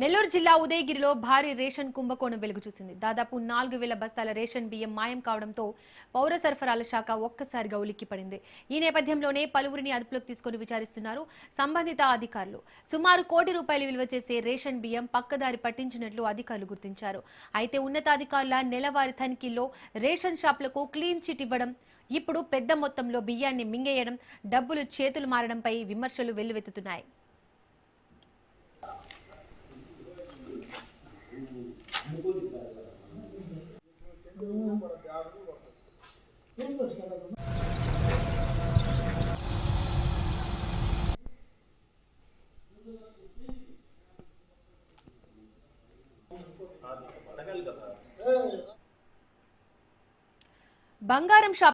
నెల్లూరు జిల్లా ఉదయగిరిలో భారీ రేషన్ కుంభకోణం వెలుగు చూసింది. దాదాపు నాలుగు వేల బస్తాల రేషన్ బియ్యం మాయం కావడంతో పౌర సరఫరాల శాఖ ఒక్కసారిగా ఉలిక్కిపడింది ఈ నేపథ్యంలోనే పలువురిని అదుపులోకి తీసుకుని విచారిస్తున్నారు సంబంధిత అధికారులు. సుమారు కోటి రూపాయలు విలువ చేసే రేషన్ బియ్యం పక్కదారి పట్టించినట్లు అధికారులు గుర్తించారు. అయితే ఉన్నతాధికారుల నెలవారీ తనిఖీల్లో రేషన్ షాపులకు క్లీన్ చిట్ ఇవ్వడం ఇప్పుడు పెద్ద మొత్తంలో బియ్యాన్ని మింగేయడం డబ్బులు చేతులు మారడంపై విమర్శలు వెల్లువెత్తుతున్నాయి. బంగారం షాప్